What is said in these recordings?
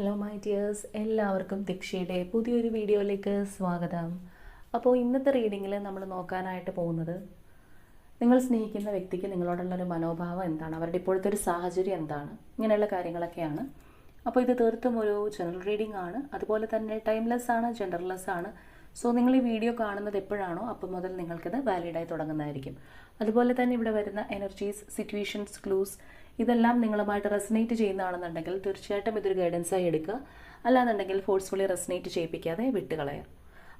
Hello my dears എല്ലാവർക്കും ദീക്ഷയുടെ പുതിയൊരു വീഡിയോയിലേക്ക് സ്വാഗതം. അപ്പോൾ ഇന്നത്തെ റീഡിങ്ങിൽ നമ്മൾ നോക്കാനായിട്ട് പോകുന്നത് നിങ്ങൾ സ്നേഹിക്കുന്ന വ്യക്തിക്ക് നിങ്ങളോടുള്ള ഒരു മനോഭാവം എന്താണ്? അവരുടെ ഇപ്പോഴത്തെ ഒരു സാഹചര്യം എന്താണ്? ഇങ്ങനെയുള്ള കാര്യങ്ങളൊക്കെയാണ്. അപ്പോൾ ഇത് തീർത്തും ഒരു ജനറൽ റീഡിംഗ് ആണ്. അതുപോലെ തന്നെ ടൈംലെസ് ആണ് ജെൻഡർലെസ് ആണ്. സോ നിങ്ങൾ ഈ വീഡിയോ കാണുന്നത് എപ്പോഴാണോ അപ്പോൾ മുതൽ നിങ്ങൾക്കിത് വാലിഡായി തുടങ്ങുന്നതായിരിക്കും. അതുപോലെ തന്നെ ഇവിടെ വരുന്ന എനർജീസ് സിറ്റുവേഷൻസ് ക്ലൂസ് ഇതെല്ലാം നിങ്ങളുമായിട്ട് റെസനേറ്റ് ചെയ്യുന്നതാണെന്നുണ്ടെങ്കിൽ തീർച്ചയായിട്ടും ഇതൊരു ഗൈഡൻസായി എടുക്കുക. അല്ലാന്നുണ്ടെങ്കിൽ ഫോഴ്സ്ഫുള്ളി റെസനേറ്റ് ചെയ്യിപ്പിക്കാതെ വിട്ടുകളയുക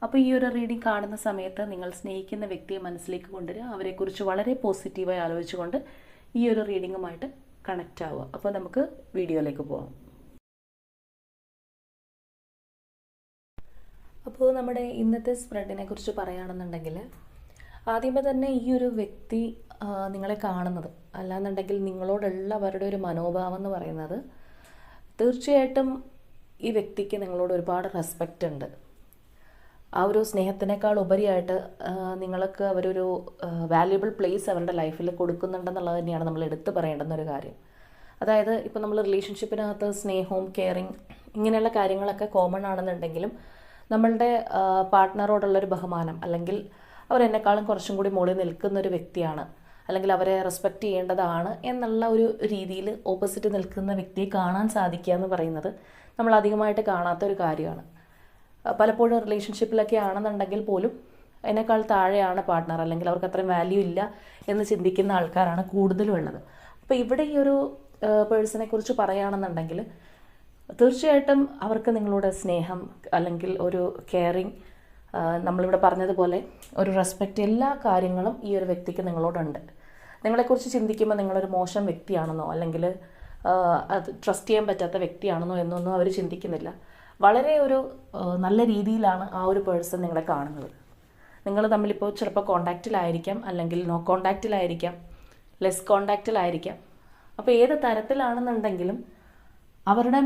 അപ്പോൾ ഈ ഒരു റീഡിംഗ് കാണുന്ന സമയത്ത് നിങ്ങൾ സ്നേഹിക്കുന്ന വ്യക്തിയെ മനസ്സിലേക്ക് കൊണ്ടുവരിക. അവരെക്കുറിച്ച് വളരെ പോസിറ്റീവായി ആലോചിച്ചുകൊണ്ട് ഈ ഒരു റീഡിങ്ങുമായിട്ട് കണക്റ്റ് ആവുക. അപ്പോൾ നമുക്ക് വീഡിയോയിലേക്ക് പോകാം അപ്പോൾ നമ്മുടെ ഇന്നത്തെ സ്പ്രെഡിനെ കുറിച്ച് പറയുകയാണെന്നുണ്ടെങ്കിൽ ആദ്യമേ തന്നെ ഈ ഒരു വ്യക്തി നിങ്ങളെ കാണുന്നത്. അല്ലാന്നുണ്ടെങ്കിൽ നിങ്ങളോടുള്ള അവരുടെ ഒരു മനോഭാവം എന്ന് പറയുന്നത് തീർച്ചയായിട്ടും ഈ വ്യക്തിക്ക് നിങ്ങളോട് ഒരുപാട് റെസ്പെക്റ്റ് ഉണ്ട്. ആ ഒരു സ്നേഹത്തിനേക്കാൾ ഉപരിയായിട്ട് നിങ്ങൾക്ക് അവരൊരു വാല്യുബിൾ പ്ലേസ് അവരുടെ ലൈഫിൽ കൊടുക്കുന്നുണ്ടെന്നുള്ളത് തന്നെയാണ് നമ്മൾ എടുത്തു പറയേണ്ടുന്ന ഒരു കാര്യം. അതായത് ഇപ്പോൾ നമ്മൾ റിലേഷൻഷിപ്പിനകത്ത് സ്നേഹവും കെയറിങ് ഇങ്ങനെയുള്ള കാര്യങ്ങളൊക്കെ കോമൺ ആണെന്നുണ്ടെങ്കിലും നമ്മളുടെ പാർട്ട്ണറോടുള്ളൊരു ബഹുമാനം അല്ലെങ്കിൽ അവരെന്നെക്കാളും കുറച്ചും കൂടി മുകളിൽ നിൽക്കുന്ന ഒരു വ്യക്തിയാണ്. അല്ലെങ്കിൽ അവരെ റെസ്പെക്റ്റ് ചെയ്യേണ്ടതാണ് എന്നുള്ള ഒരു രീതിയിൽ ഓപ്പോസിറ്റ് നിൽക്കുന്ന വ്യക്തിയെ കാണാൻ സാധിക്കുക എന്ന് പറയുന്നത് നമ്മൾ അധികമായിട്ട് കാണാത്ത ഒരു കാര്യമാണ്. പലപ്പോഴും റിലേഷൻഷിപ്പിലൊക്കെ ആണെന്നുണ്ടെങ്കിൽ പോലും എന്നെക്കാൾ താഴെയാണ് പാർട്ട്ണർ അല്ലെങ്കിൽ അവർക്ക് അത്രയും വാല്യൂ ഇല്ല എന്ന് ചിന്തിക്കുന്ന ആൾക്കാരാണ് കൂടുതലും ഉള്ളത്. അപ്പോൾ ഇവിടെ ഈ ഒരു പേഴ്സണെ കുറിച്ച് പറയുകയാണെന്നുണ്ടെങ്കിൽ തീർച്ചയായിട്ടും അവർക്ക് നിങ്ങളുടെ സ്നേഹം അല്ലെങ്കിൽ ഒരു കെയറിങ് നമ്മളിവിടെ പറഞ്ഞതുപോലെ ഒരു റെസ്പെക്റ്റ് എല്ലാ കാര്യങ്ങളും ഈ ഒരു വ്യക്തിക്ക് നിങ്ങളോടുണ്ട്. നിങ്ങളെക്കുറിച്ച് ചിന്തിക്കുമ്പോൾ നിങ്ങളൊരു മോശം വ്യക്തിയാണെന്നോ അല്ലെങ്കിൽ അത് ട്രസ്റ്റ് ചെയ്യാൻ പറ്റാത്ത വ്യക്തിയാണെന്നോ എന്നൊന്നും അവർ ചിന്തിക്കുന്നില്ല. വളരെ ഒരു നല്ല രീതിയിലാണ് ആ ഒരു പേഴ്സൺ നിങ്ങളെ കാണുന്നത്. നിങ്ങൾ തമ്മിലിപ്പോൾ ചിലപ്പോൾ കോണ്ടാക്റ്റിലായിരിക്കാം അല്ലെങ്കിൽ നോ കോണ്ടാക്റ്റിലായിരിക്കാം ലെസ് കോണ്ടാക്റ്റിലായിരിക്കാം അപ്പോൾ ഏത് തരത്തിലാണെന്നുണ്ടെങ്കിലും അവരുടെ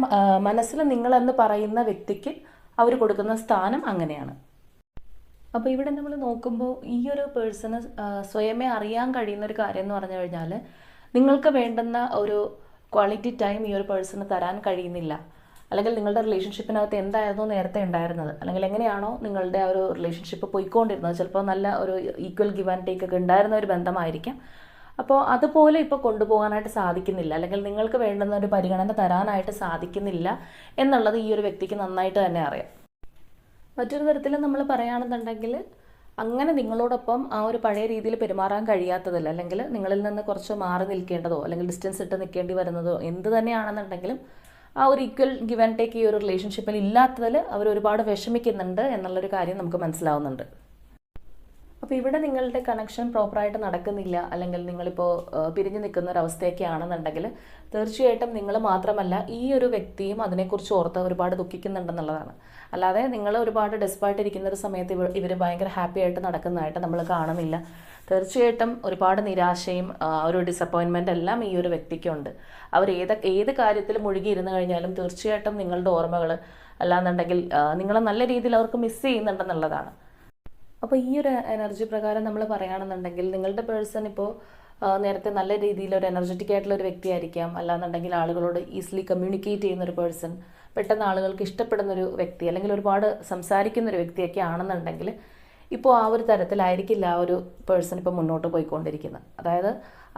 മനസ്സിൽ നിങ്ങളെന്ന് പറയുന്ന വ്യക്തിക്ക് അവർ കൊടുക്കുന്ന സ്ഥാനം അങ്ങനെയാണ്. അപ്പോൾ ഇവിടെ നമ്മൾ നോക്കുമ്പോൾ ഈ ഒരു പേഴ്സണ് സ്വയമേ അറിയാൻ കഴിയുന്ന ഒരു കാര്യം എന്ന് പറഞ്ഞു കഴിഞ്ഞാൽ നിങ്ങൾക്ക് വേണ്ടുന്ന ഒരു ക്വാളിറ്റി ടൈം ഈ ഒരു പേഴ്സണ് തരാൻ കഴിയുന്നില്ല. അല്ലെങ്കിൽ നിങ്ങളുടെ റിലേഷൻഷിപ്പിനകത്ത് എന്തായിരുന്നു നേരത്തെ ഉണ്ടായിരുന്നത്? അല്ലെങ്കിൽ എങ്ങനെയാണോ നിങ്ങളുടെ ആ ഒരു റിലേഷൻഷിപ്പ് പോയിക്കൊണ്ടിരുന്നത്? ചിലപ്പോൾ നല്ല ഒരു ഈക്വൽ ഗിവ് ആൻഡ് ടേക്ക് ഒക്കെ ഉണ്ടായിരുന്ന ഒരു ബന്ധമായിരിക്കാം. അപ്പോൾ അതുപോലെ ഇപ്പോൾ കൊണ്ടുപോകാനായിട്ട് സാധിക്കുന്നില്ല. അല്ലെങ്കിൽ നിങ്ങൾക്ക് വേണ്ടുന്ന ഒരു പരിഗണന തരാനായിട്ട് സാധിക്കുന്നില്ല എന്നുള്ളത് ഈ ഒരു വ്യക്തിക്ക് നന്നായിട്ട് തന്നെ അറിയാം. മറ്റൊരു തരത്തിൽ നമ്മൾ പറയുകയാണെന്നുണ്ടെങ്കിൽ അങ്ങനെ നിങ്ങളോടൊപ്പം ആ ഒരു പഴയ രീതിയിൽ പെരുമാറാൻ കഴിയാത്തതല്ല. അല്ലെങ്കിൽ നിങ്ങളിൽ നിന്ന് കുറച്ച് മാറി നിൽക്കേണ്ടതോ അല്ലെങ്കിൽ ഡിസ്റ്റൻസ് ഇട്ട് നിൽക്കേണ്ടി വരുന്നതോ എന്ത് തന്നെയാണെന്നുണ്ടെങ്കിലും ആ ഒരു ഈക്വൽ ഗിവ് ആൻഡ് ടേക്ക് ഈ ഒരു റിലേഷൻഷിപ്പിൽ ഇല്ലാത്തതിൽ അവർ ഒരുപാട് വിഷമിക്കുന്നുണ്ട് എന്നുള്ളൊരു കാര്യം നമുക്ക് മനസ്സിലാവുന്നുണ്ട്. അപ്പോൾ ഇവിടെ നിങ്ങളുടെ കണക്ഷൻ പ്രോപ്പറായിട്ട് നടക്കുന്നില്ല അല്ലെങ്കിൽ നിങ്ങളിപ്പോൾ പിരിഞ്ഞു നിൽക്കുന്ന ഒരു അവസ്ഥയൊക്കെ ആണെന്നുണ്ടെങ്കിൽ തീർച്ചയായിട്ടും നിങ്ങൾ മാത്രമല്ല ഈ ഒരു വ്യക്തിയും അതിനെക്കുറിച്ച് ഓർത്ത് ഒരുപാട് ദുഃഖിക്കുന്നുണ്ടെന്നുള്ളതാണ്. അല്ലാതെ നിങ്ങൾ ഒരുപാട് ഡെസ്പായിട്ടിരിക്കുന്ന ഒരു സമയത്ത് ഇവർ ഇവർ ഭയങ്കര ഹാപ്പി ആയിട്ട് നടക്കുന്നതായിട്ട് നമ്മൾ കാണുന്നില്ല. തീർച്ചയായിട്ടും ഒരുപാട് നിരാശയും ഒരു ഡിസപ്പോയിൻമെന്റ് എല്ലാം ഈ ഒരു വ്യക്തിക്കുണ്ട്. അവർ ഏത് ഏത് കാര്യത്തിൽ മുഴുകിയിരുന്ന് കഴിഞ്ഞാലും തീർച്ചയായിട്ടും നിങ്ങളുടെ ഓർമ്മകൾ അല്ലാന്നുണ്ടെങ്കിൽ നിങ്ങളെ നല്ല രീതിയിൽ അവർക്ക് മിസ് ചെയ്യുന്നുണ്ടെന്നുള്ളതാണ്. അപ്പോൾ ഈ ഒരു എനർജി പ്രകാരം നമ്മൾ പറയുകയാണെന്നുണ്ടെങ്കിൽ നിങ്ങളുടെ പേഴ്സൺ ഇപ്പോൾ നേരത്തെ നല്ല രീതിയിൽ ഒരു എനർജറ്റിക് ആയിട്ടുള്ള ഒരു വ്യക്തിയായിരിക്കാം. അല്ലാന്നുണ്ടെങ്കിൽ ആളുകളോട് ഈസിലി കമ്മ്യൂണിക്കേറ്റ് ചെയ്യുന്ന ഒരു പേഴ്സൺ പെട്ടെന്ന് ആളുകൾക്ക് ഇഷ്ടപ്പെടുന്ന ഒരു വ്യക്തി അല്ലെങ്കിൽ ഒരുപാട് സംസാരിക്കുന്ന ഒരു വ്യക്തിയൊക്കെ ആണെന്നുണ്ടെങ്കിൽ ഇപ്പോൾ ആ ഒരു തരത്തിലായിരിക്കില്ല ആ ഒരു പേഴ്സൺ ഇപ്പോൾ മുന്നോട്ട് പോയിക്കൊണ്ടിരിക്കുന്നത്. അതായത്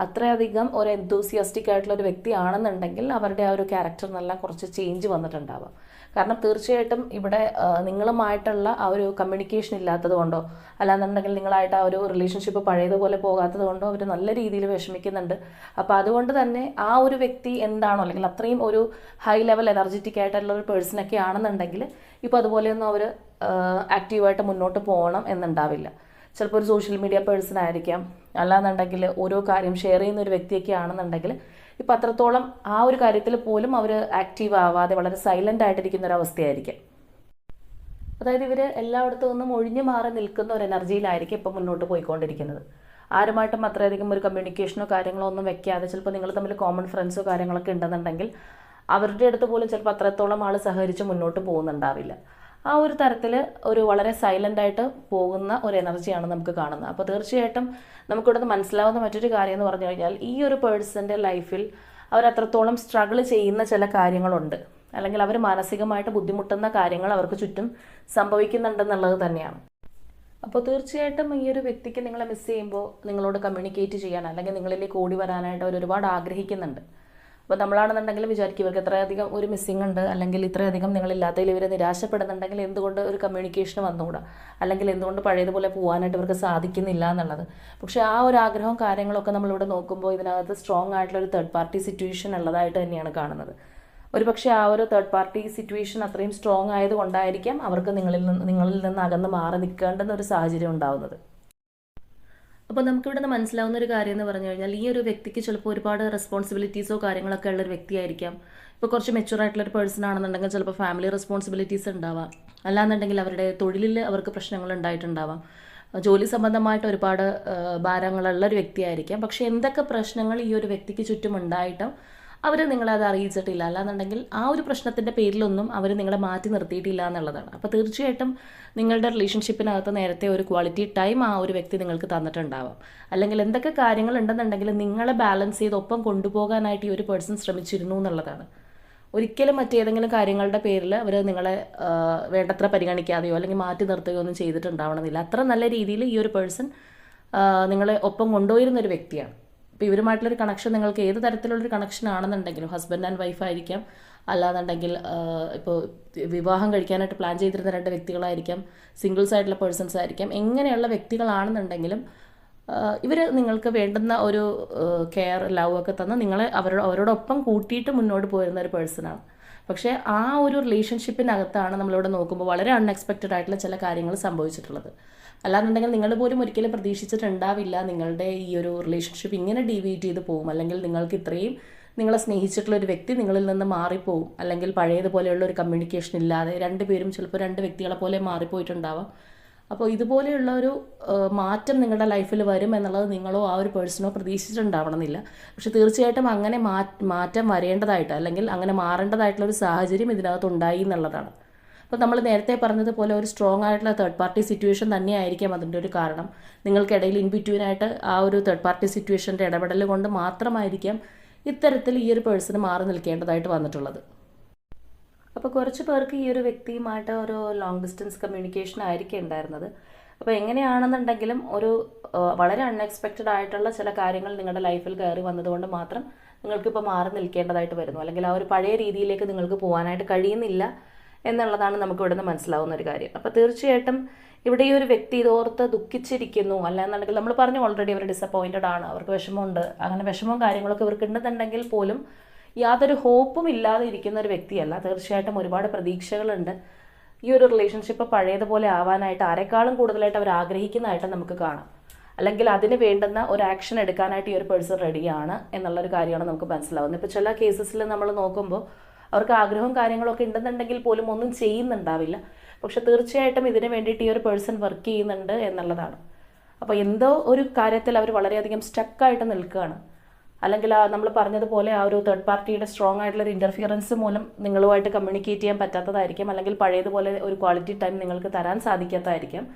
അത്രയധികം ഒരു എന്തൂസിയാസ്റ്റിക് ആയിട്ടുള്ള ഒരു വ്യക്തിയാണെന്നുണ്ടെങ്കിൽ അവരുടെ ആ ഒരു ക്യാരക്ടറിനെല്ലാം കുറച്ച് ചേഞ്ച് വന്നിട്ടുണ്ടാവാം. കാരണം തീർച്ചയായിട്ടും ഇവിടെ നിങ്ങളുമായിട്ടുള്ള ആ ഒരു കമ്മ്യൂണിക്കേഷൻ ഇല്ലാത്തത് കൊണ്ടോ അല്ലാന്നുണ്ടെങ്കിൽ നിങ്ങളായിട്ട് ആ ഒരു റിലേഷൻഷിപ്പ് പഴയതുപോലെ പോകാത്തത് കൊണ്ടോ അവർ നല്ല രീതിയിൽ വിഷമിക്കുന്നുണ്ട്. അപ്പോൾ അതുകൊണ്ട് തന്നെ ആ ഒരു വ്യക്തി എന്താണോ അല്ലെങ്കിൽ അത്രയും ഒരു ഹൈ ലെവൽ എനർജറ്റിക് ആയിട്ടുള്ള ഒരു പേഴ്സണൊക്കെ ആണെന്നുണ്ടെങ്കിൽ ഇപ്പോൾ അതുപോലെയൊന്നും അവർ ആക്റ്റീവായിട്ട് മുന്നോട്ട് പോകണം എന്നുണ്ടാവില്ല. ചിലപ്പോൾ ഒരു സോഷ്യൽ മീഡിയ പേഴ്സൺ ആയിരിക്കാം. അല്ലാന്നുണ്ടെങ്കിൽ ഓരോ കാര്യം ഷെയർ ചെയ്യുന്ന ഒരു വ്യക്തിയൊക്കെ ആണെന്നുണ്ടെങ്കിൽ ഇപ്പം അത്രത്തോളം ആ ഒരു കാര്യത്തിൽ പോലും അവർ ആക്റ്റീവ് ആവാതെ വളരെ സൈലന്റ് ആയിട്ടിരിക്കുന്ന ഒരു അവസ്ഥയായിരിക്കും. അതായത് ഇവർ എല്ലായിടത്തും നിന്നും ഒഴിഞ്ഞു മാറി നിൽക്കുന്ന ഒരു എനർജിയിലായിരിക്കും ഇപ്പം മുന്നോട്ട് പോയിക്കൊണ്ടിരിക്കുന്നത്. ആരുമായിട്ടും അത്രയധികം ഒരു കമ്മ്യൂണിക്കേഷനോ കാര്യങ്ങളോ ഒന്നും വെക്കാതെ ചിലപ്പോൾ നിങ്ങൾ തമ്മിൽ കോമൺ ഫ്രണ്ട്സോ കാര്യങ്ങളൊക്കെ ഉണ്ടെന്നുണ്ടെങ്കിൽ അവരുടെ അടുത്ത് പോലും ചിലപ്പോൾ അത്രത്തോളം ആൾ സഹകരിച്ച് മുന്നോട്ട് പോകുന്നുണ്ടാവില്ല. ആ ഒരു തരത്തിൽ ഒരു വളരെ സൈലന്റ് ആയിട്ട് പോകുന്ന ഒരു എനർജിയാണ് നമുക്ക് കാണുന്നത്. അപ്പോൾ തീർച്ചയായിട്ടും നമുക്കിവിടെ മനസ്സിലാവുന്ന മറ്റൊരു കാര്യം എന്ന് പറഞ്ഞു കഴിഞ്ഞാൽ ഈ ഒരു പേഴ്സന്റെ ലൈഫിൽ അവരത്രത്തോളം സ്ട്രഗിൾ ചെയ്യുന്ന ചില കാര്യങ്ങളുണ്ട്. അല്ലെങ്കിൽ അവർ മാനസികമായിട്ട് ബുദ്ധിമുട്ടുന്ന കാര്യങ്ങൾ അവർക്ക് ചുറ്റും സംഭവിക്കുന്നുണ്ടെന്നുള്ളത് തന്നെയാണ്. അപ്പോൾ തീർച്ചയായിട്ടും ഈ ഒരു വ്യക്തിക്ക് നിങ്ങളെ മിസ് ചെയ്യുമ്പോൾ നിങ്ങളോട് കമ്മ്യൂണിക്കേറ്റ് ചെയ്യാൻ അല്ലെങ്കിൽ നിങ്ങളിലേക്ക് ഓടി വരാനായിട്ട് അവർ ഒരുപാട് ആഗ്രഹിക്കുന്നുണ്ട്. അപ്പോൾ നമ്മളാണെന്നുണ്ടെങ്കിൽ വിചാരിക്കും ഇവർക്ക് ഇത്രയധികം ഒരു മിസ്സിംഗ് ഉണ്ട്. അല്ലെങ്കിൽ ഇത്രയധികം നിങ്ങളില്ലാത്തതിൽ ഇവർ നിരാശപ്പെടുന്നുണ്ടെങ്കിൽ എന്തുകൊണ്ട് ഒരു കമ്മ്യൂണിക്കേഷൻ വന്നുകൂടാ? അല്ലെങ്കിൽ എന്തുകൊണ്ട് പഴയതുപോലെ പോകാനായിട്ട് ഇവർക്ക് സാധിക്കുന്നില്ല എന്നുള്ളത്. പക്ഷേ ആ ഒരു ആഗ്രഹവും കാര്യങ്ങളൊക്കെ നമ്മളിവിടെ നോക്കുമ്പോൾ ഇതിനകത്ത് സ്ട്രോങ് ആയിട്ടുള്ള ഒരു തേർഡ് പാർട്ടി സിറ്റുവേഷൻ ഉള്ളതായിട്ട് തന്നെയാണ് കാണുന്നത്. ഒരുപക്ഷെ ആ ഒരു തേർഡ് പാർട്ടി സിറ്റുവേഷൻ അത്രയും സ്ട്രോങ് ആയതുകൊണ്ടായിരിക്കാം അവർക്ക് നിങ്ങളിൽ നിന്ന് നിങ്ങളിൽ നിന്ന് അകന്ന് മാറി നിൽക്കേണ്ടെന്നൊരു സാഹചര്യം ഉണ്ടാവുന്നത്. അപ്പോൾ നമുക്കിവിടെ നിന്ന് മനസ്സിലാവുന്ന ഒരു കാര്യം എന്ന് പറഞ്ഞു കഴിഞ്ഞാൽ ഈ ഒരു വ്യക്തിക്ക് ചിലപ്പോൾ ഒരുപാട് റെസ്പോൺസിബിലിറ്റീസോ കാര്യങ്ങളൊക്കെ ഉള്ള ഒരു വ്യക്തിയായിരിക്കാം. ഇപ്പോൾ കുറച്ച് മെച്യൂർ ആയിട്ടുള്ള ഒരു പേഴ്സൺ ആണെന്നുണ്ടെങ്കിൽ ചിലപ്പോൾ ഫാമിലി റെസ്പോൺസിബിലിറ്റീസ് ഉണ്ടാവാം. അല്ലാന്നുണ്ടെങ്കിൽ അവരുടെ തൊഴിലിൽ അവർക്ക് പ്രശ്നങ്ങൾ ഉണ്ടായിട്ടുണ്ടാവാം. ജോലി സംബന്ധമായിട്ട് ഒരുപാട് ഭാരങ്ങളുള്ള ഒരു വ്യക്തിയായിരിക്കാം. പക്ഷേ എന്തൊക്കെ പ്രശ്നങ്ങൾ ഈ ഒരു വ്യക്തിക്ക് ചുറ്റും ഉണ്ടായിട്ടും അവർ നിങ്ങളെ അത് അറിയിച്ചിട്ടില്ല. അല്ലാന്നുണ്ടെങ്കിൽ ആ ഒരു പ്രശ്നത്തിന്റെ പേരിലൊന്നും അവർ നിങ്ങളെ മാറ്റി നിർത്തിയിട്ടില്ല എന്നുള്ളതാണ്. അപ്പോൾ തീർച്ചയായിട്ടും നിങ്ങളുടെ റിലേഷൻഷിപ്പിനകത്ത് നേരത്തെ ഒരു ക്വാളിറ്റി ടൈം ആ ഒരു വ്യക്തി നിങ്ങൾക്ക് തന്നിട്ടുണ്ടാവാം. അല്ലെങ്കിൽ എന്തൊക്കെ കാര്യങ്ങൾ ഉണ്ടെന്നുണ്ടെങ്കിൽ നിങ്ങളെ ബാലൻസ് ചെയ്ത് ഒപ്പം കൊണ്ടുപോകാനായിട്ട് ഈ ഒരു പേഴ്സൺ ശ്രമിച്ചിരുന്നു എന്നുള്ളതാണ്. ഒരിക്കലും മറ്റേതെങ്കിലും കാര്യങ്ങളുടെ പേരിൽ അവർ നിങ്ങളെ വേണ്ടത്ര പരിഗണിക്കാതെയോ അല്ലെങ്കിൽ മാറ്റി നിർത്തുകയോ ഒന്നും ചെയ്തിട്ടുണ്ടാവണമെന്നില്ല. അത്ര നല്ല രീതിയിൽ ഈ ഒരു പേഴ്സൺ നിങ്ങളെ ഒപ്പം കൊണ്ടുപോയിരുന്ന ഒരു വ്യക്തിയാണ്. ഇപ്പോൾ ഇവരുമായിട്ടുള്ളൊരു കണക്ഷൻ നിങ്ങൾക്ക് ഏത് തരത്തിലുള്ളൊരു കണക്ഷൻ ആണെന്നുണ്ടെങ്കിലും ഹസ്ബൻഡ് ആൻഡ് വൈഫ് ആയിരിക്കാം. അല്ലാന്നുണ്ടെങ്കിൽ ഇപ്പോൾ വിവാഹം കഴിക്കാനായിട്ട് പ്ലാൻ ചെയ്തിരുന്ന രണ്ട് വ്യക്തികളായിരിക്കാം. സിംഗിൾസ് ആയിട്ടുള്ള പേഴ്സൺസ് ആയിരിക്കാം. എങ്ങനെയുള്ള വ്യക്തികളാണെന്നുണ്ടെങ്കിലും ഇവർ നിങ്ങൾക്ക് വേണ്ടുന്ന ഒരു കെയർ ലവ് ഒക്കെ തന്ന് നിങ്ങളെ അവരോട് അവരോടൊപ്പം കൂട്ടിയിട്ട് മുന്നോട്ട് പോരുന്ന ഒരു പേഴ്സണാണ് പക്ഷേ ആ ഒരു റിലേഷൻഷിപ്പിനകത്താണ് നമ്മളിവിടെ നോക്കുമ്പോൾ വളരെ അൺഎക്സ്പെക്റ്റഡ് ആയിട്ടുള്ള ചില കാര്യങ്ങൾ സംഭവിച്ചിട്ടുള്ളത്. അല്ലാന്നുണ്ടെങ്കിൽ നിങ്ങൾ പോലും ഒരിക്കലും പ്രതീക്ഷിച്ചിട്ടുണ്ടാവില്ല നിങ്ങളുടെ ഈ ഒരു റിലേഷൻഷിപ്പ് ഇങ്ങനെ ഡീവിയേറ്റ് ചെയ്ത് പോകും അല്ലെങ്കിൽ നിങ്ങൾക്ക് ഇത്രയും നിങ്ങളെ സ്നേഹിച്ചിട്ടുള്ള ഒരു വ്യക്തി നിങ്ങളിൽ നിന്ന് മാറിപ്പോവും. അല്ലെങ്കിൽ പഴയതുപോലെയുള്ള ഒരു കമ്മ്യൂണിക്കേഷൻ ഇല്ലാതെ രണ്ടുപേരും ചിലപ്പോൾ രണ്ട് വ്യക്തികളെ പോലെ മാറിപ്പോയിട്ടുണ്ടാവാം. അപ്പോൾ ഇതുപോലെയുള്ള ഒരു മാറ്റം നിങ്ങളുടെ ലൈഫിൽ വരും എന്നുള്ളത് നിങ്ങളോ ആ ഒരു പേഴ്സണോ പ്രതീക്ഷിച്ചിട്ടുണ്ടാവണമെന്നില്ല. പക്ഷെ തീർച്ചയായിട്ടും അങ്ങനെ മാറ്റം വരേണ്ടതായിട്ട് അല്ലെങ്കിൽ അങ്ങനെ മാറേണ്ടതായിട്ടുള്ള ഒരു സാഹചര്യം ഇതിനകത്ത് ഉണ്ടായി എന്നുള്ളതാണ്. അപ്പോൾ നമ്മൾ നേരത്തെ പറഞ്ഞതുപോലെ ഒരു സ്ട്രോങ് ആയിട്ടുള്ള തേർഡ് പാർട്ടി സിറ്റുവേഷൻ തന്നെയായിരിക്കാം അതിന്റെ ഒരു കാരണം. നിങ്ങൾക്കിടയിൽ ഇൻ ബിറ്റ്വീനായിട്ട് ആ ഒരു തേർഡ് പാർട്ടി സിറ്റുവേഷന്റെ ഇടപെടൽ കൊണ്ട് മാത്രമായിരിക്കാം ഇത്തരത്തിൽ ഈ ഒരു പേഴ്സൺ മാറി നിൽക്കേണ്ടതായിട്ട് വന്നിട്ടുള്ളത്. അപ്പോൾ കുറച്ച് പേർക്ക് ഈ ഒരു വ്യക്തിയുമായിട്ട് ഒരു ലോങ് ഡിസ്റ്റൻസ് കമ്മ്യൂണിക്കേഷൻ ആയിരിക്കും ഉണ്ടായിരുന്നത്. അപ്പോൾ എങ്ങനെയാണെന്നുണ്ടെങ്കിലും ഒരു വളരെ അൺഎക്സ്പെക്റ്റഡ് ആയിട്ടുള്ള ചില കാര്യങ്ങൾ നിങ്ങളുടെ ലൈഫിൽ കയറി വന്നതുകൊണ്ട് മാത്രം നിങ്ങൾക്കിപ്പോൾ മാറി നിൽക്കേണ്ടതായിട്ട് വരുന്നു. അല്ലെങ്കിൽ ആ ഒരു പഴയ രീതിയിലേക്ക് നിങ്ങൾക്ക് പോകാനായിട്ട് കഴിയുന്നില്ല എന്നുള്ളതാണ് നമുക്ക് ഇവിടുന്ന് മനസ്സിലാവുന്ന ഒരു കാര്യം. അപ്പോൾ തീർച്ചയായിട്ടും ഇവിടെ ഈ ഒരു വ്യക്തി ഇതോർത്ത് ദുഃഖിച്ചിരിക്കുന്നു. അല്ലാന്നുണ്ടെങ്കിൽ നമ്മൾ പറഞ്ഞു ഓൾറെഡി അവർ ഡിസപ്പോയിന്റഡ് ആണ്. അവർക്ക് വിഷമമുണ്ട്. അങ്ങനെ വിഷമവും കാര്യങ്ങളൊക്കെ ഇവർക്ക് ഉണ്ടെന്നുണ്ടെങ്കിൽ പോലും യാതൊരു ഹോപ്പും ഇല്ലാതെ ഇരിക്കുന്ന ഒരു വ്യക്തിയല്ല. തീർച്ചയായിട്ടും ഒരുപാട് പ്രതീക്ഷകളുണ്ട്. ഈ ഒരു റിലേഷൻഷിപ്പ് പഴയതുപോലെ ആവാനായിട്ട് ആരെക്കാളും കൂടുതലായിട്ട് അവർ ആഗ്രഹിക്കുന്നതായിട്ട് നമുക്ക് കാണാം. അല്ലെങ്കിൽ അതിന് വേണ്ടുന്ന ഒരു ആക്ഷൻ എടുക്കാനായിട്ട് ഈ ഒരു പേഴ്സൺ റെഡിയാണ് എന്നുള്ളൊരു കാര്യമാണ് നമുക്ക് മനസ്സിലാവുന്നത്. ഇപ്പോൾ ചില കേസസിൽ നമ്മൾ നോക്കുമ്പോൾ അവർക്ക് ആഗ്രഹവും കാര്യങ്ങളൊക്കെ ഉണ്ടെന്നുണ്ടെങ്കിൽ പോലും ഒന്നും ചെയ്യുന്നുണ്ടാവില്ല. പക്ഷെ തീർച്ചയായിട്ടും ഇതിന് വേണ്ടിയിട്ട് ഈ ഒരു പേഴ്സൺ വർക്ക് ചെയ്യുന്നുണ്ട് എന്നുള്ളതാണ്. അപ്പോൾ എന്തോ ഒരു കാര്യത്തിൽ അവർ വളരെയധികം സ്റ്റക്കായിട്ട് നിൽക്കുകയാണ്. അല്ലെങ്കിൽ നമ്മൾ പറഞ്ഞതുപോലെ ആ ഒരു തേർഡ് പാർട്ടിയുടെ സ്ട്രോങ് ആയിട്ടുള്ള ഒരു ഇന്റർഫിയറൻസ് മൂലം നിങ്ങളുമായിട്ട് കമ്മ്യൂണിക്കേറ്റ് ചെയ്യാൻ പറ്റാത്തതായിരിക്കും. അല്ലെങ്കിൽ പഴയതുപോലെ ഒരു ക്വാളിറ്റി ടൈം നിങ്ങൾക്ക് തരാൻ സാധിക്കാത്തതായിരിക്കും.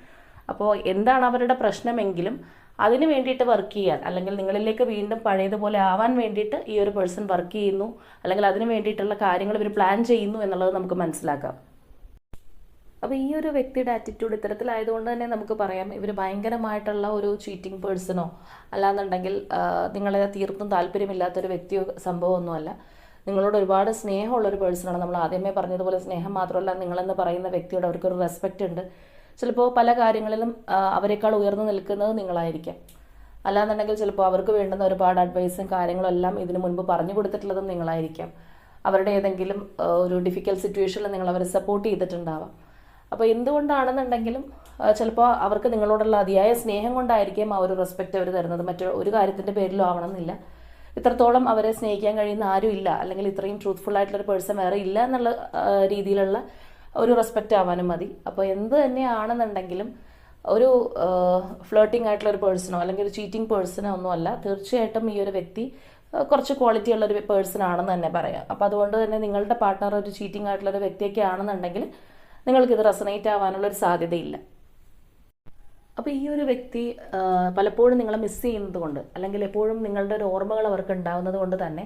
അപ്പോൾ എന്താണ് അവരുടെ പ്രശ്നമെങ്കിലും അതിന് വേണ്ടിയിട്ട് വർക്ക് ചെയ്യാൻ അല്ലെങ്കിൽ നിങ്ങളിലേക്ക് വീണ്ടും പഴയതുപോലെ ആവാൻ വേണ്ടിയിട്ട് ഈ ഒരു പേഴ്സൺ വർക്ക് ചെയ്യുന്നു അല്ലെങ്കിൽ അതിന് വേണ്ടിയിട്ടുള്ള കാര്യങ്ങൾ ഇവർ പ്ലാൻ ചെയ്യുന്നു എന്നുള്ളത് നമുക്ക് മനസ്സിലാക്കാം. അപ്പോൾ ഈ ഒരു വ്യക്തിയുടെ ആറ്റിറ്റ്യൂഡ് ഇത്തരത്തിലായതുകൊണ്ട് തന്നെ നമുക്ക് പറയാം ഇവർ ഭയങ്കരമായിട്ടുള്ള ഒരു ചീറ്റിംഗ് പേഴ്സണോ അല്ലാന്നുണ്ടെങ്കിൽ നിങ്ങളെ തീർത്തും താല്പര്യമില്ലാത്തൊരു വ്യക്തിയോ സംഭവമൊന്നുമല്ല. നിങ്ങളോട് ഒരുപാട് സ്നേഹമുള്ളൊരു പേഴ്സണാണ് നമ്മൾ ആദ്യമേ പറഞ്ഞതുപോലെ സ്നേഹം മാത്രമല്ല നിങ്ങളെന്ന് പറയുന്ന വ്യക്തിയോട് അവർക്കൊരു റെസ്പെക്റ്റ് ഉണ്ട്. ചിലപ്പോൾ പല കാര്യങ്ങളിലും അവരെക്കാൾ ഉയർന്നു നിൽക്കുന്നത് നിങ്ങളായിരിക്കാം. അല്ലാന്നുണ്ടെങ്കിൽ ചിലപ്പോൾ അവർക്ക് വേണ്ടുന്ന ഒരുപാട് അഡ്വൈസും കാര്യങ്ങളും എല്ലാം ഇതിനു മുൻപ് പറഞ്ഞു കൊടുത്തിട്ടുള്ളതും നിങ്ങളായിരിക്കാം. അവരുടെ ഏതെങ്കിലും ഒരു ഡിഫിക്കൽട്ട് സിറ്റുവേഷനിൽ നിങ്ങൾ അവരെ സപ്പോർട്ട് ചെയ്തിട്ടുണ്ടാവാം. അപ്പോൾ എന്തുകൊണ്ടാണെന്നുണ്ടെങ്കിലും ചിലപ്പോൾ അവർക്ക് നിങ്ങളോടുള്ള അതിയായ സ്നേഹം കൊണ്ടായിരിക്കും ആ ഒരു റെസ്പെക്റ്റ് അവർ തരുന്നത്. മറ്റു ഒരു കാര്യത്തിന്റെ പേരിലും ആവണമെന്നില്ല. ഇത്രത്തോളം അവരെ സ്നേഹിക്കാൻ കഴിയുന്ന ആരും ഇല്ല. അല്ലെങ്കിൽ ഇത്രയും ട്രൂത്ത്ഫുൾ ആയിട്ടുള്ള ഒരു പേഴ്സൺ വേറെ ഇല്ല എന്നുള്ള രീതിയിലുള്ള ഒരു റെസ്പെക്റ്റ് ആവാനും മതി. അപ്പോൾ എന്ത് തന്നെയാണെന്നുണ്ടെങ്കിലും ഒരു ഫ്ലോട്ടിംഗ് ആയിട്ടുള്ള ഒരു പേഴ്സണോ അല്ലെങ്കിൽ ഒരു ചീറ്റിംഗ് പേഴ്സണോ ഒന്നുമല്ല. തീർച്ചയായിട്ടും ഈ ഒരു വ്യക്തി കുറച്ച് ക്വാളിറ്റി ഉള്ള ഒരു പേഴ്സൺ ആണെന്ന് തന്നെ പറയാം. അപ്പോൾ അതുകൊണ്ട് തന്നെ നിങ്ങളുടെ പാർട്ട്ണർ ഒരു ചീറ്റിംഗ് ആയിട്ടുള്ള ഒരു വ്യക്തിയൊക്കെ ആണെന്നുണ്ടെങ്കിൽ നിങ്ങൾക്കിത് റെസനേറ്റ് ആവാനുള്ളൊരു സാധ്യതയില്ല. അപ്പോൾ ഈ ഒരു വ്യക്തി പലപ്പോഴും നിങ്ങളെ മിസ് ചെയ്യുന്നത് കൊണ്ട് അല്ലെങ്കിൽ എപ്പോഴും നിങ്ങളുടെ ഒരു ഓർമ്മകൾ അവർക്ക് ഉണ്ടാവുന്നത് കൊണ്ട് തന്നെ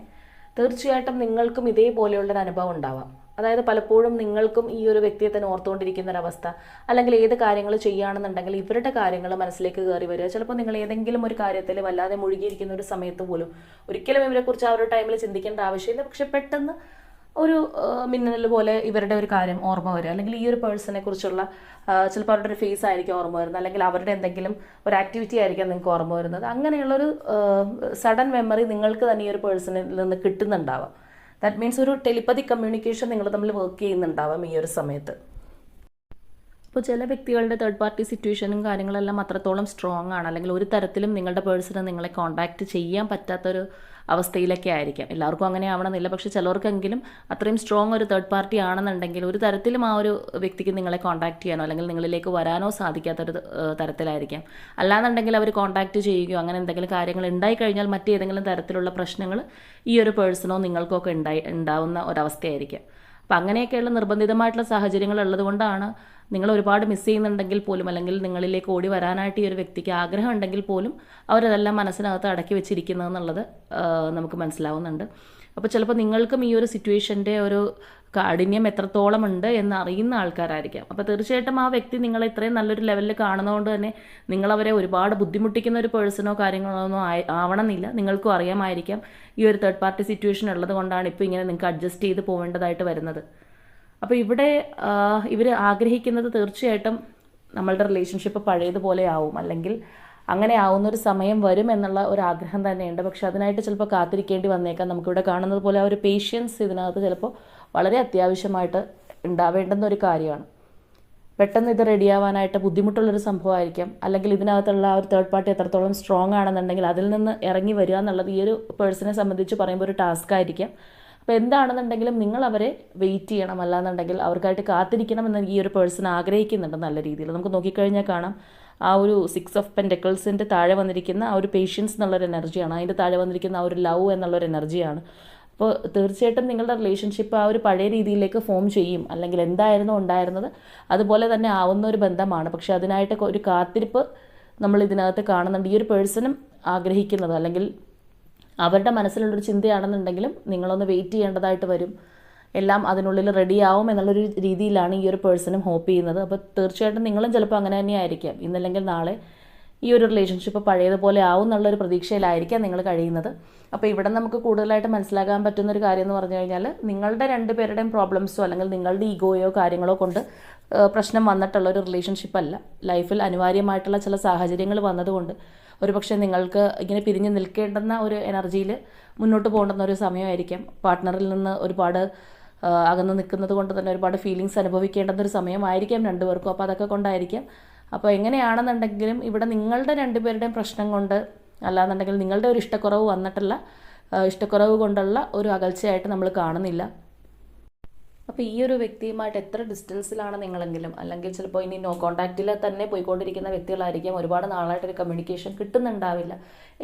തീർച്ചയായിട്ടും നിങ്ങൾക്കും ഇതേപോലെയുള്ളൊരു അനുഭവം ഉണ്ടാവാം. അതായത് പലപ്പോഴും നിങ്ങൾക്കും ഈ ഒരു വ്യക്തിയെ തന്നെ ഓർത്തുകൊണ്ടിരിക്കുന്ന ഒരവസ്ഥ അല്ലെങ്കിൽ ഏത് കാര്യങ്ങൾ ചെയ്യുകയാണെന്നുണ്ടെങ്കിൽ ഇവരുടെ കാര്യങ്ങൾ മനസ്സിലേക്ക് കയറി വരിക. ചിലപ്പോൾ നിങ്ങൾ ഏതെങ്കിലും ഒരു കാര്യത്തിൽ വല്ലാതെ മുഴുകിയിരിക്കുന്ന ഒരു സമയത്ത് പോലും ഒരിക്കലും ഇവരെക്കുറിച്ച് ആ ഒരു ടൈമിൽ ചിന്തിക്കേണ്ട ആവശ്യമില്ല. പക്ഷെ പെട്ടെന്ന് ഒരു മിന്നൽ പോലെ ഇവരുടെ ഒരു കാര്യം ഓർമ്മ വരിക. അല്ലെങ്കിൽ ഈ ഒരു പേഴ്സണെ കുറിച്ചുള്ള ചിലപ്പോൾ അവരുടെ ഒരു ഫേസ് ആയിരിക്കും ഓർമ്മ വരുന്നത്. അല്ലെങ്കിൽ അവരുടെ എന്തെങ്കിലും ഒരു ആക്ടിവിറ്റി ആയിരിക്കാം നിങ്ങൾക്ക് ഓർമ്മ വരുന്നത്. അങ്ങനെയുള്ളൊരു സഡൻ മെമ്മറി നിങ്ങൾക്ക് തന്നെ ഈ ഒരു പേഴ്സണിൽ നിന്ന് കിട്ടുന്നുണ്ടാവാം. ദാറ്റ് മീൻസ് ഒരു ടെലിപ്പതി കമ്മ്യൂണിക്കേഷൻ നിങ്ങൾ തമ്മിൽ വർക്ക് ചെയ്യുന്നുണ്ടാവാം ഈ ഒരു സമയത്ത്. അപ്പോൾ ചില വ്യക്തികളുടെ തേർഡ് പാർട്ടി സിറ്റുവേഷനും കാര്യങ്ങളെല്ലാം അത്രത്തോളം സ്ട്രോങ് ആണ്. അല്ലെങ്കിൽ ഒരു തരത്തിലും നിങ്ങളുടെ പേഴ്സണെ നിങ്ങളെ കോൺടാക്റ്റ് ചെയ്യാൻ പറ്റാത്തൊരു അവസ്ഥയിലൊക്കെ ആയിരിക്കാം. എല്ലാവർക്കും അങ്ങനെ ആവണമെന്നില്ല. പക്ഷേ ചിലർക്കെങ്കിലും അത്രയും സ്ട്രോങ് ഒരു തേർഡ് പാർട്ടി ആണെന്നുണ്ടെങ്കിൽ ഒരു തരത്തിലും ആ ഒരു വ്യക്തിക്ക് നിങ്ങളെ കോൺടാക്ട് ചെയ്യാനോ അല്ലെങ്കിൽ നിങ്ങളിലേക്ക് വരാനോ സാധിക്കാത്തൊരു തരത്തിലായിരിക്കാം. അല്ലാന്നുണ്ടെങ്കിൽ അവർ കോൺടാക്ട് ചെയ്യുകയോ അങ്ങനെ എന്തെങ്കിലും കാര്യങ്ങൾ ഉണ്ടായി കഴിഞ്ഞാൽ മറ്റേതെങ്കിലും തരത്തിലുള്ള പ്രശ്നങ്ങൾ ഈ ഒരു പേഴ്സണോ നിങ്ങൾക്കോ ഒക്കെ ഉണ്ടായി ഉണ്ടാവുന്ന ഒരവസ്ഥയായിരിക്കാം. അപ്പം അങ്ങനെയൊക്കെയുള്ള നിർബന്ധിതമായിട്ടുള്ള സാഹചര്യങ്ങൾ ഉള്ളതുകൊണ്ടാണ് നിങ്ങൾ ഒരുപാട് മിസ് ചെയ്യുന്നുണ്ടെങ്കിൽ പോലും അല്ലെങ്കിൽ നിങ്ങളിലേക്ക് ഓടി വരാനായിട്ട് ഈ ഒരു വ്യക്തിക്ക് ആഗ്രഹം ഉണ്ടെങ്കിൽ പോലും അവരതെല്ലാം മനസ്സിനകത്ത് അടക്കി വെച്ചിരിക്കുന്നതെന്നുള്ളത് നമുക്ക് മനസ്സിലാവുന്നുണ്ട്. അപ്പോൾ ചിലപ്പോൾ നിങ്ങൾക്കും ഈ ഒരു സിറ്റുവേഷന്റെ ഒരു കാഠിന്യം എത്രത്തോളം ഉണ്ട് എന്ന് അറിയുന്ന ആൾക്കാരായിരിക്കാം. അപ്പോൾ തീർച്ചയായിട്ടും ആ വ്യക്തി നിങ്ങളെ ഇത്രയും നല്ലൊരു ലെവലിൽ കാണുന്നതുകൊണ്ട് തന്നെ നിങ്ങളവരെ ഒരുപാട് ബുദ്ധിമുട്ടിക്കുന്ന ഒരു പേഴ്സണോ കാര്യങ്ങളോ ഒന്നും ആവണമെന്നില്ല. നിങ്ങൾക്കും അറിയാമായിരിക്കാം. ഈ ഒരു തേർഡ് പാർട്ടി സിറ്റുവേഷൻ ഉള്ളത് കൊണ്ടാണ് ഇപ്പോൾ ഇങ്ങനെ നിങ്ങൾക്ക് അഡ്ജസ്റ്റ് ചെയ്ത് പോകേണ്ടതായിട്ട് വരുന്നത്. അപ്പോൾ ഇവിടെ ഇവർ ആഗ്രഹിക്കുന്നത് തീർച്ചയായിട്ടും നമ്മളുടെ റിലേഷൻഷിപ്പ് പഴയതുപോലെ ആവും. അല്ലെങ്കിൽ അങ്ങനെ ആവുന്ന ഒരു സമയം വരും എന്നുള്ള ഒരു ആഗ്രഹം തന്നെയുണ്ട്. പക്ഷെ അതിനായിട്ട് ചിലപ്പോൾ കാത്തിരിക്കേണ്ടി വന്നേക്കാം. നമുക്കിവിടെ കാണുന്നത് പോലെ ആ ഒരു പേഷ്യൻസ് ഇതിനകത്ത് ചിലപ്പോൾ വളരെ അത്യാവശ്യമായിട്ട് ഉണ്ടാവേണ്ടുന്ന ഒരു കാര്യമാണ്. പെട്ടെന്ന് ഇത് റെഡിയാവാനായിട്ട് ബുദ്ധിമുട്ടുള്ളൊരു സംഭവമായിരിക്കാം. അല്ലെങ്കിൽ ഇതിനകത്തുള്ള ആ ഒരു തേർഡ് പാർട്ടി എത്രത്തോളം സ്ട്രോങ് ആണെന്നുണ്ടെങ്കിൽ അതിൽ നിന്ന് ഇറങ്ങി വരിക എന്നുള്ളത് ഈ ഒരു പേഴ്സണെ സംബന്ധിച്ച് പറയുമ്പോൾ ഒരു ടാസ്ക് ആയിരിക്കാം. അപ്പോൾ എന്താണെന്നുണ്ടെങ്കിലും നിങ്ങൾ അവരെ വെയിറ്റ് ചെയ്യണം. അല്ലാന്നുണ്ടെങ്കിൽ അവർക്കായിട്ട് കാത്തിരിക്കണം എന്ന് ഈ ഒരു പേഴ്സൺ ആഗ്രഹിക്കുന്നുണ്ട് നല്ല രീതിയിൽ. നമുക്ക് നോക്കിക്കഴിഞ്ഞാൽ കാണാം. ആ ഒരു സിക്സ് ഓഫ് പെന്റക്കിൾസിന്റെ താഴെ വന്നിരിക്കുന്ന ആ ഒരു പേഷ്യൻസ് എന്നുള്ളൊരു എനർജിയാണ് അതിന്റെ താഴെ വന്നിരിക്കുന്ന ആ ഒരു ലവ് എന്നുള്ളൊരു എനർജിയാണ് അപ്പോൾ തീർച്ചയായിട്ടും നിങ്ങളുടെ റിലേഷൻഷിപ്പ് ആ ഒരു പഴയ രീതിയിലേക്ക് ഫോം ചെയ്യും. അല്ലെങ്കിൽ എന്തായിരുന്നു ഉണ്ടായിരുന്നത് അതുപോലെ തന്നെ ആവുന്ന ഒരു ബന്ധമാണ്. പക്ഷെ അതിനായിട്ട് ഒരു കാത്തിരിപ്പ് നമ്മൾ ഇതിനകത്ത് കാണുന്നുണ്ട്. ഈ ഒരു പേഴ്സണും ആഗ്രഹിക്കുന്നത് അല്ലെങ്കിൽ അവരുടെ മനസ്സിലുള്ളൊരു ചിന്തയാണെന്നുണ്ടെങ്കിലും നിങ്ങളൊന്ന് വെയിറ്റ് ചെയ്യേണ്ടതായിട്ട് വരും. എല്ലാം അതിനുള്ളിൽ റെഡി ആവും എന്നുള്ളൊരു രീതിയിലാണ് ഈ ഒരു പേഴ്സണും ഹോപ്പ് ചെയ്യുന്നത്. അപ്പോൾ തീർച്ചയായിട്ടും നിങ്ങളും ചിലപ്പോൾ അങ്ങനെ തന്നെ ആയിരിക്കാം ഇന്നല്ലെങ്കിൽ നാളെ ഈ ഒരു റിലേഷൻഷിപ്പ് പഴയതുപോലെ ആവും എന്നുള്ളൊരു പ്രതീക്ഷയിലായിരിക്കാം നിങ്ങൾ കഴിയുന്നത്. അപ്പോൾ ഇവിടെ നമുക്ക് കൂടുതലായിട്ട് മനസ്സിലാക്കാൻ പറ്റുന്ന ഒരു കാര്യം എന്ന് പറഞ്ഞു കഴിഞ്ഞാൽ നിങ്ങളുടെ രണ്ട് പേരുടെയും പ്രോബ്ലംസോ അല്ലെങ്കിൽ നിങ്ങളുടെ ഈഗോയോ കാര്യങ്ങളോ കൊണ്ട് പ്രശ്നം വന്നിട്ടുള്ള ഒരു റിലേഷൻഷിപ്പ് അല്ല. ലൈഫിൽ അനിവാര്യമായിട്ടുള്ള ചില സാഹചര്യങ്ങൾ വന്നതുകൊണ്ട് ഒരുപക്ഷെ നിങ്ങൾക്ക് ഇങ്ങനെ പിരിഞ്ഞു നിൽക്കേണ്ടുന്ന ഒരു എനർജിയിൽ മുന്നോട്ട് പോകേണ്ടുന്ന ഒരു സമയമായിരിക്കാം. പാർട്ട്ണറിൽ നിന്ന് ഒരുപാട് അകന്ന് നിൽക്കുന്നത് കൊണ്ട് തന്നെ ഒരുപാട് ഫീലിങ്സ് അനുഭവിക്കേണ്ടുന്ന ഒരു സമയമായിരിക്കാം രണ്ടുപേർക്കും. അപ്പോൾ അതൊക്കെ കൊണ്ടായിരിക്കാം അപ്പോൾ എങ്ങനെയാണെന്നുണ്ടെങ്കിലും ഇവിടെ നിങ്ങളുടെ രണ്ടുപേരുടെയും പ്രശ്നം കൊണ്ട് അല്ലാന്നുണ്ടെങ്കിൽ നിങ്ങളുടെ ഒരു ഇഷ്ടക്കുറവ് വന്നിട്ടുള്ള ഇഷ്ടക്കുറവ് കൊണ്ടുള്ള ഒരു അകൽച്ചയായിട്ട് നമ്മൾ കാണുന്നില്ല. അപ്പോൾ ഈ ഒരു വ്യക്തിയുമായിട്ട് എത്ര ഡിസ്റ്റൻസിലാണ് നിങ്ങളെങ്കിലും? അല്ലെങ്കിൽ ചിലപ്പോൾ ഇനി നോ കോൺടാക്റ്റിൽ തന്നെ പോയിക്കൊണ്ടിരിക്കുന്ന വ്യക്തികളായിരിക്കും. ഒരുപാട് നാളായിട്ട് ഒരു കമ്മ്യൂണിക്കേഷൻ കിട്ടുന്നുണ്ടാവില്ല.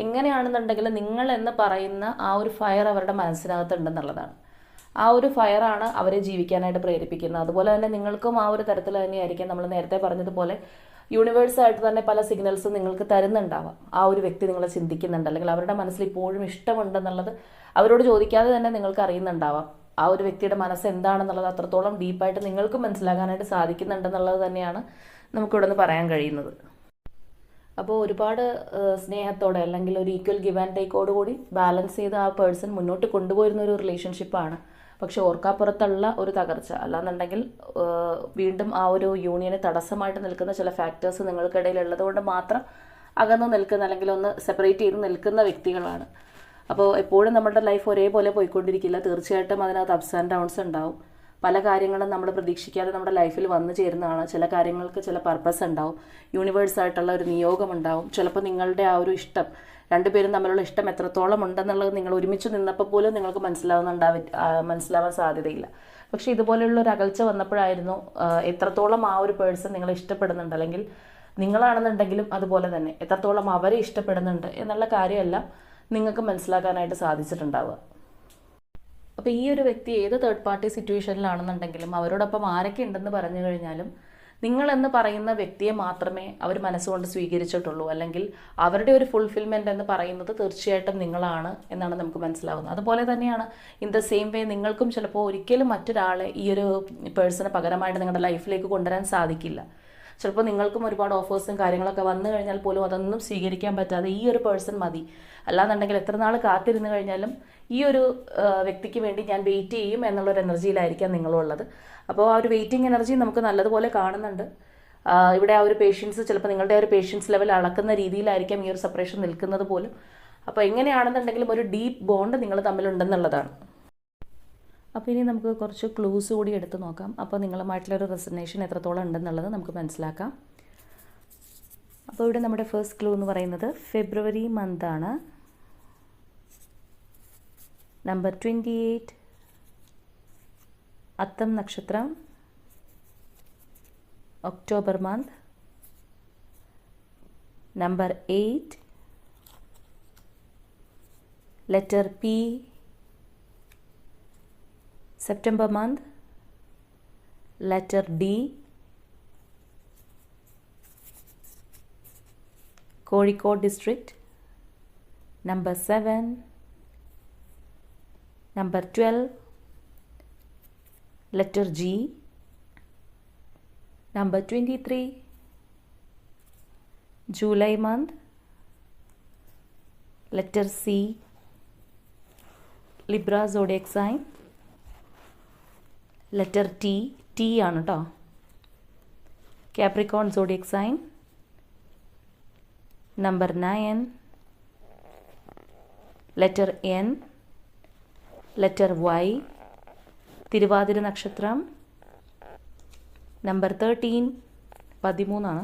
എങ്ങനെയാണെന്നുണ്ടെങ്കിൽ നിങ്ങൾ എന്ന് പറയുന്ന ആ ഒരു ഫയർ അവരുടെ മനസ്സിനകത്തുണ്ടെന്നുള്ളതാണ് ആ ഒരു ഫയറാണ് അവരെ ജീവിക്കാനായിട്ട് പ്രേരിപ്പിക്കുന്നത്. അതുപോലെ തന്നെ നിങ്ങൾക്കും ആ ഒരു തരത്തിൽ തന്നെയായിരിക്കും നമ്മൾ നേരത്തെ പറഞ്ഞതുപോലെ യൂണിവേഴ്സായിട്ട് തന്നെ പല സിഗ്നൽസും നിങ്ങൾക്ക് തരുന്നുണ്ടാവാം. ആ ഒരു വ്യക്തി നിങ്ങളെ ചിന്തിക്കുന്നുണ്ട്. അല്ലെങ്കിൽ അവരുടെ മനസ്സിൽ ഇപ്പോഴും ഇഷ്ടമുണ്ടെന്നുള്ളത് അവരോട് ചോദിക്കാതെ തന്നെ നിങ്ങൾക്ക് അറിയുന്നുണ്ടാവാം. ആ ഒരു വ്യക്തിയുടെ മനസ്സ് എന്താണെന്നുള്ളത് അത്രത്തോളം ഡീപ്പായിട്ട് നിങ്ങൾക്ക് മനസ്സിലാക്കാനായിട്ട് സാധിക്കുന്നുണ്ടെന്നുള്ളത് തന്നെയാണ് നമുക്കിവിടെ നിന്ന് പറയാൻ കഴിയുന്നത്. അപ്പോൾ ഒരുപാട് സ്നേഹത്തോടെ അല്ലെങ്കിൽ ഒരു ഈക്വൽ ഗിവ് ആൻഡ് ടേക്കോട് കൂടി ബാലൻസ് ചെയ്ത് ആ പേഴ്സൺ മുന്നോട്ട് കൊണ്ടുപോയിരുന്ന ഒരു റിലേഷൻഷിപ്പാണ് പക്ഷെ ഓർക്കാപ്പുറത്തുള്ള ഒരു തകർച്ച. അല്ലാന്നുണ്ടെങ്കിൽ വീണ്ടും ആ ഒരു യൂണിയനെ തടസ്സമായിട്ട് നിൽക്കുന്ന ചില ഫാക്ടേഴ്സ് നിങ്ങൾക്കിടയിൽ ഉള്ളതുകൊണ്ട് മാത്രം അകന്ന് നിൽക്കുന്ന അല്ലെങ്കിൽ ഒന്ന് സെപ്പറേറ്റ് ചെയ്ത് നിൽക്കുന്ന വ്യക്തികളാണ്. അപ്പോൾ എപ്പോഴും നമ്മുടെ ലൈഫ് ഒരേപോലെ പോയിക്കൊണ്ടിരിക്കില്ല. തീർച്ചയായിട്ടും അതിനകത്ത് അപ്സ് ആൻഡ് ഡൗൺസ് ഉണ്ടാവും. പല കാര്യങ്ങളും നമ്മൾ പ്രതീക്ഷിക്കാതെ നമ്മുടെ ലൈഫിൽ വന്നു ചേരുന്നതാണ്. ചില കാര്യങ്ങൾക്ക് ചില പർപ്പസ് ഉണ്ടാവും. യൂണിവേഴ്സ് ആയിട്ടുള്ള ഒരു നിയോഗം ഉണ്ടാവും. ചിലപ്പോൾ നിങ്ങളുടെ ആ ഒരു ഇഷ്ടം രണ്ടുപേരും തമ്മിലുള്ള ഇഷ്ടം എത്രത്തോളം ഉണ്ടെന്നുള്ളത് നിങ്ങൾ ഒരുമിച്ച് നിന്നപ്പോൾ പോലും നിങ്ങൾക്ക് മനസ്സിലാവുന്നുണ്ടാവി മനസ്സിലാവാൻ സാധ്യതയില്ല. പക്ഷേ ഇതുപോലെയുള്ള ഒരു അകൽച്ച വന്നപ്പോഴായിരുന്നു എത്രത്തോളം ആ ഒരു പേഴ്സൺ നിങ്ങളെ ഇഷ്ടപ്പെടുന്നുണ്ട്. അല്ലെങ്കിൽ നിങ്ങളാണെന്നുണ്ടെങ്കിലും അതുപോലെ തന്നെ എത്രത്തോളം അവരെ ഇഷ്ടപ്പെടുന്നുണ്ട് എന്നുള്ള കാര്യമെല്ലാം നിങ്ങൾക്ക് മനസ്സിലാക്കാനായിട്ട് സാധിച്ചിട്ടുണ്ടാവുക. അപ്പോൾ ഈ ഒരു വ്യക്തി ഏത് തേർഡ് പാർട്ടി സിറ്റുവേഷനിലാണെന്നുണ്ടെങ്കിലും അവരോടൊപ്പം ആരൊക്കെ ഉണ്ടെന്ന് പറഞ്ഞു കഴിഞ്ഞാലും നിങ്ങളെന്ന് പറയുന്ന വ്യക്തിയെ മാത്രമേ അവർ മനസ്സുകൊണ്ട് സ്വീകരിച്ചിട്ടുള്ളൂ. അല്ലെങ്കിൽ അവരുടെ ഒരു ഫുൾഫിൽമെന്റ് എന്ന് പറയുന്നത് തീർച്ചയായിട്ടും നിങ്ങളാണ് എന്നാണ് നമുക്ക് മനസ്സിലാവുന്നത്. അതുപോലെ തന്നെയാണ് ഇൻ ദ സെയിം വേ നിങ്ങൾക്കും ചിലപ്പോൾ ഒരിക്കലും മറ്റൊരാളെ ഈ ഒരു പേഴ്സണെ പകരമായിട്ട് നിങ്ങളുടെ ലൈഫിലേക്ക് കൊണ്ടുവരാൻ സാധിക്കില്ല. ചിലപ്പോൾ നിങ്ങൾക്കും ഒരുപാട് ഓഫേഴ്സും കാര്യങ്ങളൊക്കെ വന്നു കഴിഞ്ഞാൽ പോലും അതൊന്നും സ്വീകരിക്കാൻ പറ്റാതെ ഈ ഒരു പേഴ്സൺ മതി. അല്ലാന്നുണ്ടെങ്കിൽ എത്ര നാൾ കാത്തിരുന്ന് കഴിഞ്ഞാലും ഈ ഒരു വ്യക്തിക്ക് വേണ്ടി ഞാൻ വെയിറ്റ് ചെയ്യും എന്നുള്ളൊരു എനർജിയിലായിരിക്കാം നിങ്ങളുള്ളത് അപ്പോൾ ആ ഒരു വെയിറ്റിംഗ് എനർജി നമുക്ക് നല്ലതുപോലെ കാണുന്നുണ്ട്. ഇവിടെ ആ ഒരു പേഷ്യൻസ് ചിലപ്പോൾ നിങ്ങളുടെ ഒരു പേഷ്യൻസ് ലെവൽ അളക്കുന്ന രീതിയിലായിരിക്കാം ഈ ഒരു സെപ്പറേഷൻ നിൽക്കുന്നത് പോലും. അപ്പോൾ എങ്ങനെയാണെന്നുണ്ടെങ്കിലും ഒരു ഡീപ്പ് ബോണ്ട് നിങ്ങൾ തമ്മിലുണ്ടെന്നുള്ളതാണ്. അപ്പോൾ ഇനി നമുക്ക് കുറച്ച് ക്ലൂസ് കൂടി എടുത്ത് നോക്കാം. അപ്പോൾ നിങ്ങളുമായിട്ടുള്ള ഒരു റെസിഗ്നേഷൻ എത്രത്തോളം ഉണ്ടെന്നുള്ളത് നമുക്ക് മനസ്സിലാക്കാം. അപ്പോൾ ഇവിടെ നമ്മുടെ ഫസ്റ്റ് ക്ലൂ എന്ന് പറയുന്നത് ഫെബ്രുവരി മന്താണ് നമ്പർ ട്വന്റി എയ്റ്റ് അത്തം നക്ഷത്രം. October month number eight letter P September month, letter D, Kozhikode district, number 7, number 12, letter G, number 23, July month, letter C, Libra zodiac sign, letter T T ആണ് കേട്ടോ Capricorn zodiac sign number nine letter N letter Y Thiruvathira നക്ഷത്രം. Number thirteen പതിമൂന്നാണ്.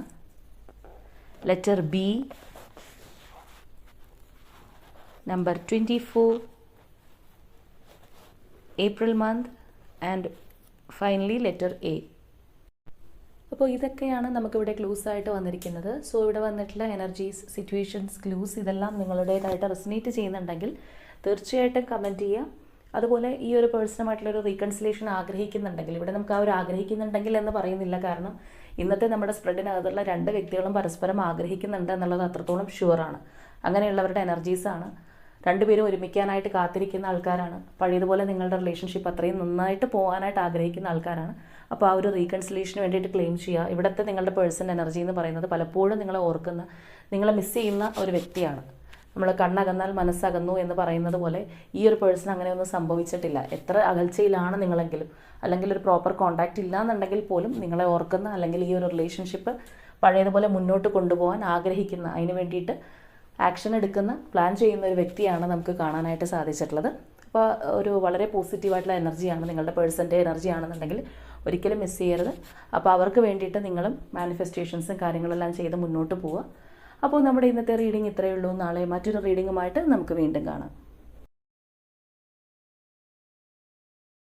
Letter B number twenty four April month and finally letter A അപ്പോൾ ഇതൊക്കെയാണ് നമുക്കിവിടെ clues ആയിട്ട് വന്നിരിക്കുന്നത്. So ഇവിടെ വന്നിട്ടുള്ള എനർജീസ് സിറ്റുവേഷൻസ് ക്ലൂസ് ഇതെല്ലാം നിങ്ങളുടേതായിട്ട് റെസിനേറ്റ് ചെയ്യുന്നുണ്ടെങ്കിൽ തീർച്ചയായിട്ടും കമന്റ് ചെയ്യുക. അതുപോലെ ഈ ഒരു പേഴ്സണമായിട്ടുള്ള ഒരു റീകൺസിലേഷൻ ആഗ്രഹിക്കുന്നുണ്ടെങ്കിൽ ഇവിടെ നമുക്ക് ആ ഒരു ആഗ്രഹിക്കുന്നുണ്ടെങ്കിൽ എന്ന് പറയുന്നില്ല കാരണം ഇന്നത്തെ നമ്മുടെ സ്പ്രെഡിനകത്തുള്ള രണ്ട് വ്യക്തികളും പരസ്പരം ആഗ്രഹിക്കുന്നുണ്ട് എന്നുള്ളത് അത്രത്തോളം ഷുവറാണ് അങ്ങനെയുള്ളവരുടെ എനർജീസാണ് രണ്ടുപേരും ഒരുമിക്കാനായിട്ട് കാത്തിരിക്കുന്ന ആൾക്കാരാണ്. പഴയതുപോലെ നിങ്ങളുടെ റിലേഷൻഷിപ്പ് അത്രയും നന്നായിട്ട് പോകാനായിട്ട് ആഗ്രഹിക്കുന്ന ആൾക്കാരാണ്. അപ്പോൾ ആ ഒരു റീകൺസിലേഷന് വേണ്ടിയിട്ട് ക്ലെയിം ചെയ്യുക. ഇവിടുത്തെ നിങ്ങളുടെ പേഴ്സൺ എനർജി എന്ന് പറയുന്നത് പലപ്പോഴും നിങ്ങളെ ഓർക്കുന്ന നിങ്ങളെ മിസ് ചെയ്യുന്ന ഒരു വ്യക്തിയാണ്. നമ്മൾ കണ്ണകന്നാൽ മനസ്സകന്നു എന്ന് പറയുന്നത് പോലെ ഈ ഒരു പേഴ്സൺ അങ്ങനെയൊന്നും സംഭവിച്ചിട്ടില്ല. എത്ര അകൽച്ചയിലാണ് നിങ്ങളെങ്കിലും. അല്ലെങ്കിൽ ഒരു പ്രോപ്പർ കോണ്ടാക്റ്റ് ഇല്ല എന്നുണ്ടെങ്കിൽ പോലും നിങ്ങളെ ഓർക്കുന്ന അല്ലെങ്കിൽ ഈ ഒരു റിലേഷൻഷിപ്പ് പഴയതുപോലെ മുന്നോട്ട് കൊണ്ടുപോകാൻ ആഗ്രഹിക്കുന്ന അതിന് വേണ്ടിയിട്ട് ആക്ഷൻ എടുക്കുന്ന പ്ലാൻ ചെയ്യുന്ന ഒരു വ്യക്തിയാണ് നമുക്ക് കാണാനായിട്ട് സാധിച്ചിട്ടുള്ളത്. അപ്പോൾ ഒരു വളരെ പോസിറ്റീവായിട്ടുള്ള എനർജിയാണ് നിങ്ങളുടെ പേഴ്സന്റെ എനർജി ആണെന്നുണ്ടെങ്കിൽ ഒരിക്കലും മിസ് ചെയ്യരുത്. അപ്പോൾ അവർക്ക് വേണ്ടിയിട്ട് നിങ്ങളും മാനിഫെസ്റ്റേഷൻസും കാര്യങ്ങളെല്ലാം ചെയ്ത് മുന്നോട്ട് പോവുക. അപ്പോൾ നമ്മുടെ ഇന്നത്തെ റീഡിംഗ് ഇത്രയേ ഉള്ളൂ. നാളെ മറ്റൊരു റീഡിങ്ങുമായിട്ട് നമുക്ക് വീണ്ടും കാണാം.